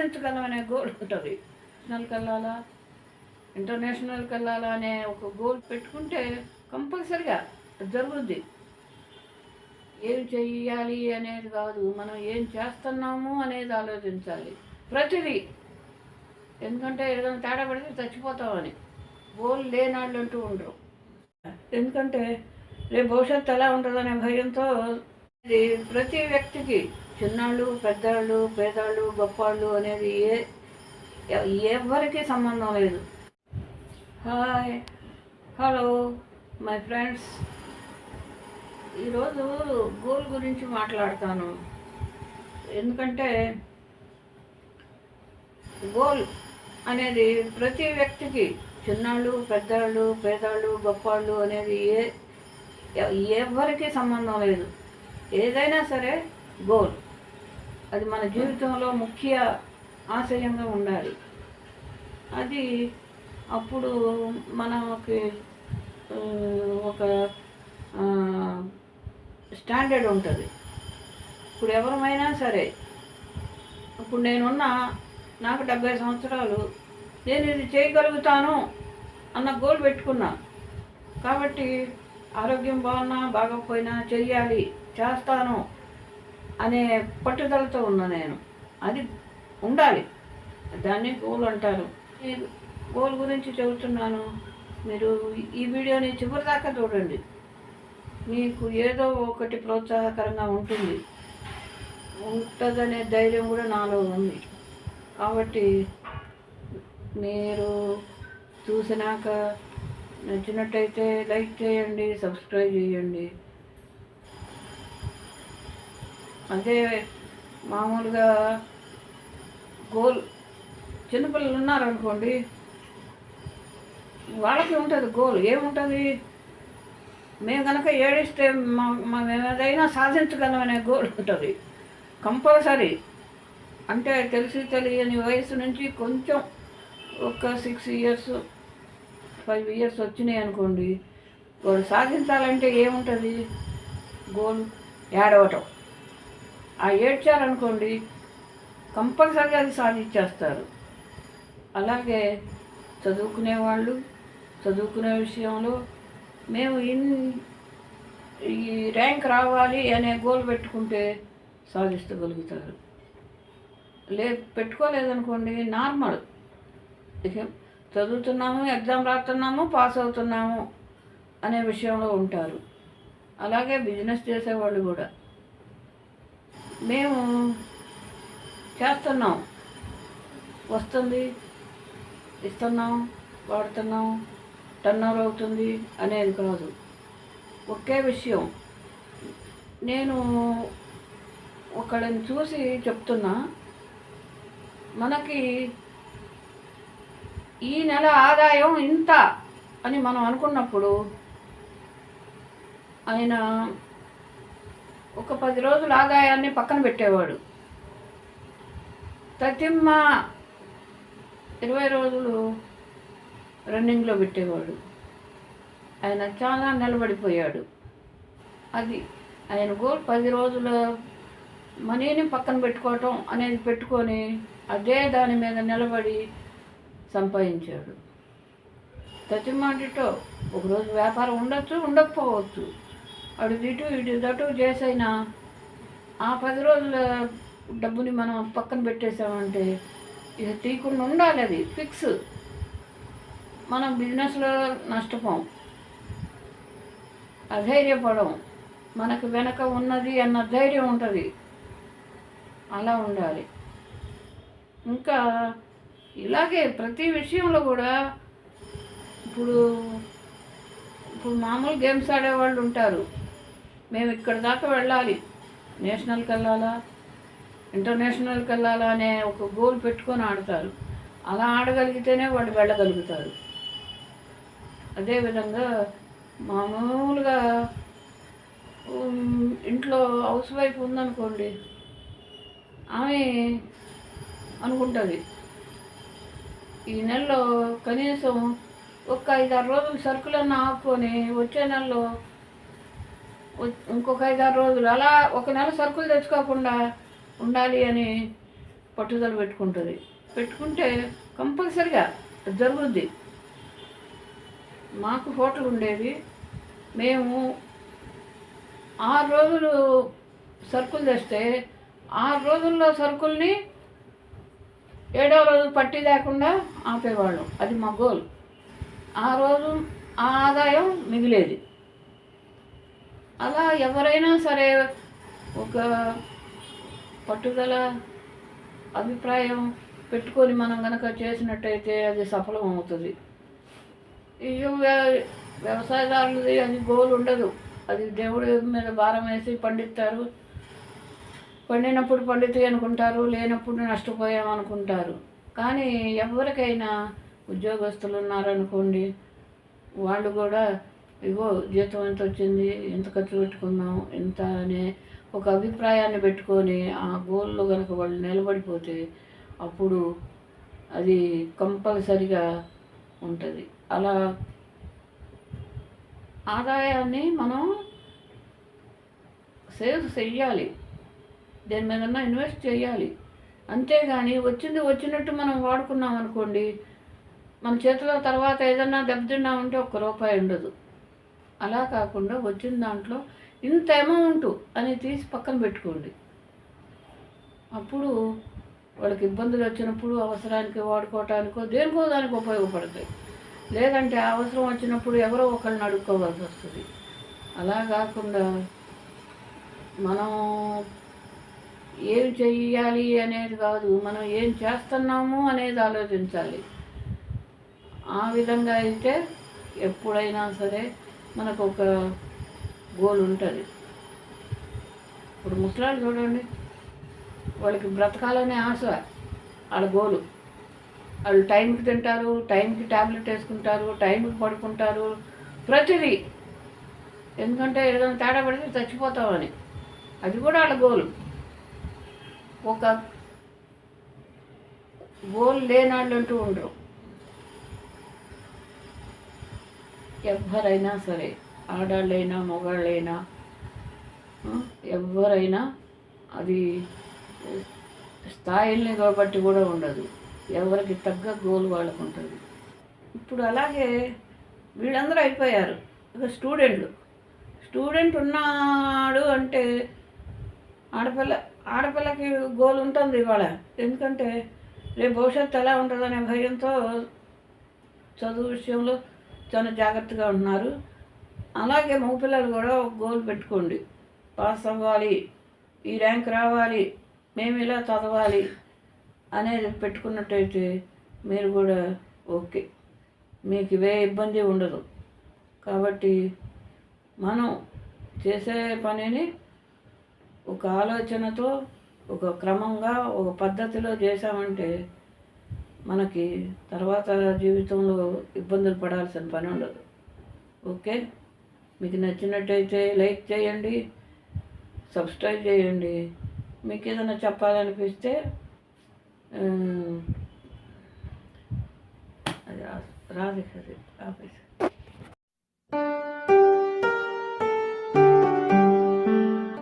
మనం అనే గోల్ ఉంటుంది. నేషనల్కి వెళ్ళాలా ఇంటర్నేషనల్కి వెళ్ళాలా అనే ఒక గోల్ పెట్టుకుంటే కంపల్సరిగా జరుగుద్ది. ఏం చెయ్యాలి అనేది కాదు మనం ఏం చేస్తున్నాము అనేది ఆలోచించాలి. ప్రతిదీ. ఎందుకంటే ఏదైనా తేడా పడితే చచ్చిపోతామని. గోల్ లేనాళ్ళు అంటూ ఉండరు. ఎందుకంటే రేపు భవిష్యత్తు ఎలా ఉంటుందనే భయంతో ప్రతి వ్యక్తికి చిన్నాళ్ళు పెద్దవాళ్ళు పేదవాళ్ళు గొప్పవాళ్ళు అనేది ఏ ఎవరికి సంబంధం లేదు. హాయ్ హలో మై ఫ్రెండ్స్ ఈరోజు గోల్ గురించి మాట్లాడతాను. ఎందుకంటే గోల్ అనేది ప్రతి వ్యక్తికి చిన్నాళ్ళు పెద్దవాళ్ళు పేదవాళ్ళు గొప్పవాళ్ళు అనేది ఏ ఎవరికి సంబంధం లేదు. ఏదైనా సరే గోల్ అది మన జీవితంలో ముఖ్య ఆశయంగా ఉండాలి. అది అప్పుడు మనకి ఒక స్టాండర్డ్ ఉంటుంది. ఇప్పుడు ఎవరమైనా సరే ఇప్పుడు నేనున్న నాకు డెబ్బై సంవత్సరాలు నేను ఇది చేయగలుగుతాను అన్న గోల్ పెట్టుకున్నా. కాబట్టి ఆరోగ్యం బాగున్నా బాగోకపోయినా చెయ్యాలి చేస్తాను. అనే పట్టుదలతో ఉన్నా నేను. అది ఉండాలి. దాన్ని గోల్ అంటారు. ఈ గోల్ గురించి చెబుతున్నాను. మీరు ఈ వీడియోని చివరి దాకా చూడండి. మీకు ఏదో ఒకటి ప్రోత్సాహకరంగా ఉంటుంది. ఉంటుందనే ధైర్యం కూడా నాలో ఉంది. కాబట్టి మీరు చూసినాక నచ్చినట్టయితే లైక్ చేయండి సబ్స్క్రైబ్ చేయండి. అదే మామూలుగా గోల్ చిన్నపిల్లలు ఉన్నారనుకోండి వాళ్ళకి ఉంటుంది గోల్. ఏముంటుంది? మేము కనుక ఏడిస్తే మా మనం ఏదైనా సాధించగలమనే గోల్ ఉంటుంది. కంపల్సరీ. అంటే తెలిసి తెలియని వయసు నుంచి కొంచెం ఒక సిక్స్ ఇయర్స్ ఫైవ్ ఇయర్స్ వచ్చినాయి అనుకోండి వాళ్ళు సాధించాలంటే ఏముంటుంది? గోల్. ఏడవటం. ఆ ఏడ్చారనుకోండి కంపల్సరీగా అది సాధించేస్తారు. అలాగే చదువుకునే వాళ్ళు చదువుకునే విషయంలో మేము ఇన్ ఈ ర్యాంక్ రావాలి అనే గోల్ పెట్టుకుంటే సాధిస్తగలుగుతారు. లే పెట్టుకోలేదనుకోండి నార్మల్. చదువుతున్నాము ఎగ్జామ్ రాస్తున్నాము పాస్ అవుతున్నాము అనే విషయంలో ఉంటారు. అలాగే బిజినెస్ చేసేవాళ్ళు కూడా. మేము చేస్తున్నాం. వస్తుంది ఇస్తున్నాం వాడుతున్నాం టర్నర్ అవుతుంది అనేది కాదు ఒకే విషయం. నేను ఒకళ్ళని చూసి చెప్తున్నా మనకి ఈ నెల ఆదాయం ఇంత అని మనం అనుకున్నప్పుడు ఆయన ఒక పది రోజుల ఆదాయాన్ని పక్కన పెట్టేవాడు. తతిమ్మ ఇరవై రోజులు రన్నింగ్లో పెట్టేవాడు. ఆయన చాలా నిలబడిపోయాడు. అది ఆయన గోల్ పది రోజుల మనీని పక్కన పెట్టుకోవటం అనేది పెట్టుకొని అదే దాని మీద నిలబడి సంపాదించాడు. తతిమాటితో ఒకరోజు వ్యాపారం ఉండొచ్చు ఉండకపోవచ్చు. అటు ఇటు ఇటు ఇదటు చేసైనా ఆ పది రోజుల డబ్బుని మనం పక్కన పెట్టేసామంటే ఇక తీయకుండా ఉండాలి అది ఫిక్స్. మనం బిజినెస్లో నష్టపోం. అధైర్యపడం. మనకు వెనక ఉన్నది అన్న ధైర్యం ఉంటుంది. అలా ఉండాలి. ఇంకా ఇలాగే ప్రతి విషయంలో కూడా ఇప్పుడు ఇప్పుడు మామూలు గేమ్స్ ఆడేవాళ్ళు ఉంటారు. మేము ఇక్కడ దాకా వెళ్ళాలి. నేషనల్కి వెళ్ళాలా? ఇంటర్నేషనల్కి వెళ్ళాలా అనే ఒక గోల్ పెట్టుకొని ఆడతారు. అలా ఆడగలిగితేనే వాళ్ళు వెళ్ళగలుగుతారు. అదేవిధంగా మామూలుగా ఇంట్లో హౌస్ వైఫ్ ఉందనుకోండి ఆమె అనుకుంటుంది ఈ నెలలో కనీసం ఒక ఐదారు రోజులు సరుకులన్నీ ఆపుకొని వచ్చే నెలలో ఇంకొక ఐదారు రోజులు. అలా ఒక నెల సరుకులు తెచ్చుకోకుండా ఉండాలి అని పట్టుదల పెట్టుకుంటుంది. పెట్టుకుంటే కంపల్సరిగా జరుగుద్ది. మాకు హోటల్ ఉండేది. మేము ఆరు రోజులు సరుకులు తెస్తే ఆరు రోజుల్లో సరుకుల్ని ఏడో రోజు పట్టి లేకుండా ఆపేవాళ్ళం. అది మా గోల్. ఆ రోజు ఆ ఆదాయం మిగిలేది. అలా ఎవరైనా సరే ఒక పట్టుదల అభిప్రాయం పెట్టుకొని మనం కనుక చేసినట్టయితే అది సఫలం అవుతుంది ఈ వ్యవసాయదారులది అది గోల్ ఉండదు. అది దేవుడి మీద భారం వేసి పండిస్తారు పండినప్పుడు పండితే అనుకుంటారు లేనప్పుడు నష్టపోయాం అనుకుంటారు. కానీ ఎవరికైనా ఉద్యోగస్తులు ఉన్నారనుకోండి వాళ్ళు కూడా ఇగో జీతం ఎంత వచ్చింది ఎంత ఖర్చు పెట్టుకున్నాం ఎంత అనే ఒక అభిప్రాయాన్ని పెట్టుకొని ఆ గోల్లో కనుక వాళ్ళు నిలబడిపోతే అప్పుడు అది కంపల్సరిగా ఉంటుంది. అలా ఆదాయాన్ని మనం సేవ్ చెయ్యాలి. దేని మీద ఇన్వెస్ట్ చేయాలి అంతేగాని వచ్చింది వచ్చినట్టు మనం వాడుకున్నాం అనుకోండి మన చేతిలో తర్వాత ఏదన్నా దెబ్బతిన్నామంటే ఒక్క రూపాయి ఉండదు. అలా కాకుండా వచ్చిన దాంట్లో ఇంత అమౌంట్ అని తీసి పక్కన పెట్టుకోండి. అప్పుడు వాళ్ళకి ఇబ్బందులు వచ్చినప్పుడు అవసరానికి వాడుకోవటానికో దేనికో దానికి ఉపయోగపడతాయి. లేదంటే అవసరం వచ్చినప్పుడు ఎవరో ఒకరిని అడుక్కోవాల్సి వస్తుంది. అలా కాకుండా మనం ఏం చెయ్యాలి అనేది కాదు మనం ఏం చేస్తున్నాము అనేది ఆలోచించాలి. ఆ విధంగా అయితే ఎప్పుడైనా సరే మనకు ఒక గోల్ ఉంటుంది. ఇప్పుడు ముసలాడు చూడండి వాళ్ళకి బ్రతకాలనే ఆశ వాళ్ళ గోలు వాళ్ళు టైంకి తింటారు టైంకి ట్యాబ్లెట్ వేసుకుంటారు టైంకి పడుకుంటారు ప్రతిదీ. ఎందుకంటే ఏదైనా తేడా పడితే చచ్చిపోతామని. అది కూడా వాళ్ళ గోలు ఒక గోల్ లేని వాళ్ళు అంటూ ఉండరు. ఎవరైనా సరే ఆడాళ్ళైనా మగాళ్ళైనా ఎవరైనా అది స్థాయిల్ని బట్టి కూడా ఉండదు. ఎవరికి తగ్గ గోల్ వాళ్ళకు ఉంటుంది ఇప్పుడు అలాగే వీళ్ళందరూ అయిపోయారు. ఇక స్టూడెంట్లు. స్టూడెంట్ ఉన్నాడు అంటే ఆడపిల్ల ఆడపిల్లకి గోల్ ఉంటుంది ఇవాళ. ఎందుకంటే రేపు భవిష్యత్తు ఎలా ఉంటుందనే భయంతో చదువు విషయంలో చాలా జాగ్రత్తగా ఉంటున్నారు అలాగే మగపిల్లలు కూడా ఒక గోల్ పెట్టుకోండి. పాస్ అవ్వాలి. ఈ ర్యాంక్ రావాలి. మేము ఇలా చదవాలి అనేది పెట్టుకున్నట్టయితే మీరు కూడా ఓకే. మీకు ఇవే ఇబ్బంది ఉండదు. కాబట్టి మనం చేసే పనిని ఒక ఆలోచనతో ఒక క్రమంగా ఒక పద్ధతిలో చేసామంటే మనకి తర్వాత జీవితంలో ఇబ్బందులు పడాల్సిన పని ఉండదు. ఓకే? మీకు నచ్చినట్టయితే లైక్ చేయండి సబ్స్క్రైబ్ చేయండి. మీకు ఏదైనా చెప్పాలనిపిస్తే అది రా- రాదు కదా ఆఫీస్.